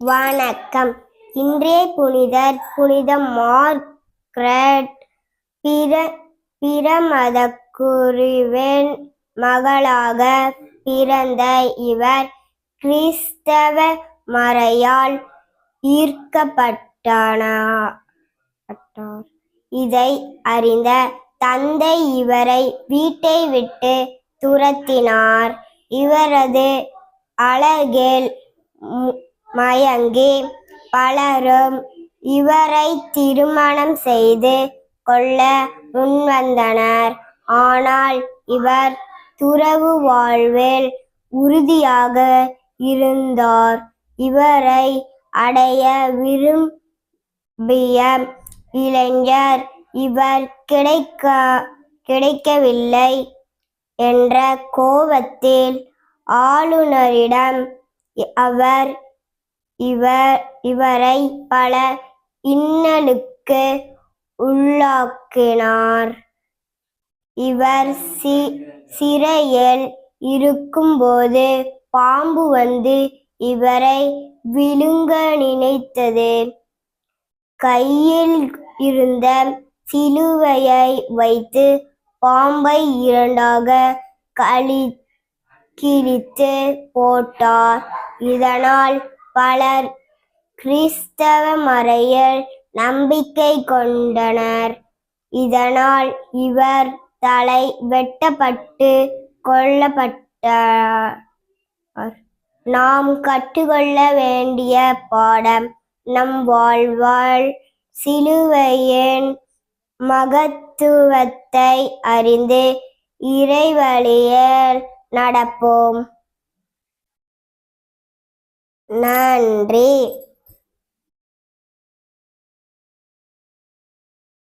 வணக்கம். இன்றைய புனிதர் புனித மார்க்ரெட் பிற பிரமத குருவின் மகளாக பிறந்த இவர் கிறிஸ்தவ மறையால் ஈர்க்கப்பட்டானார் இதை அறிந்த தந்தை இவரை வீட்டை விட்டு துரத்தினார். இவரது அழகில் மயங்கி பலரும் இவரை திருமணம் செய்து கொள்ள முன்வந்தனர். ஆனால் இவர் துறவு வாழ்வில் உறுதியாக இருந்தார். இவரை அடைய விரும்பிய இளைஞர் இவர் கிடைக்க கிடைக்கவில்லை என்ற கோபத்தில் ஆளுநரிடம் அவர் இவர் இவரை பல இன்னலுக்கு உள்ளாக்கினார். இவர் சி சிறையில் இருக்கும்போது பாம்பு வந்து இவரை விழுங்க நினைத்தது. கையில் இருந்த சிலுவையை வைத்து பாம்பை இரண்டாக கழி கிழித்து போட்டார். இதனால் பலர் கிறிஸ்தவ மறையில் நம்பிக்கை கொண்டனர். இதனால் இவர் தலை வெட்டப்பட்டு கொல்லப்பட்டார். நாம் கற்றுக்கொள்ள வேண்டிய பாடம் நம் வாழ்வாள் சிலுவையின் மகத்துவத்தை அறிந்து இறைவழியில் நடப்போம். நன்றி.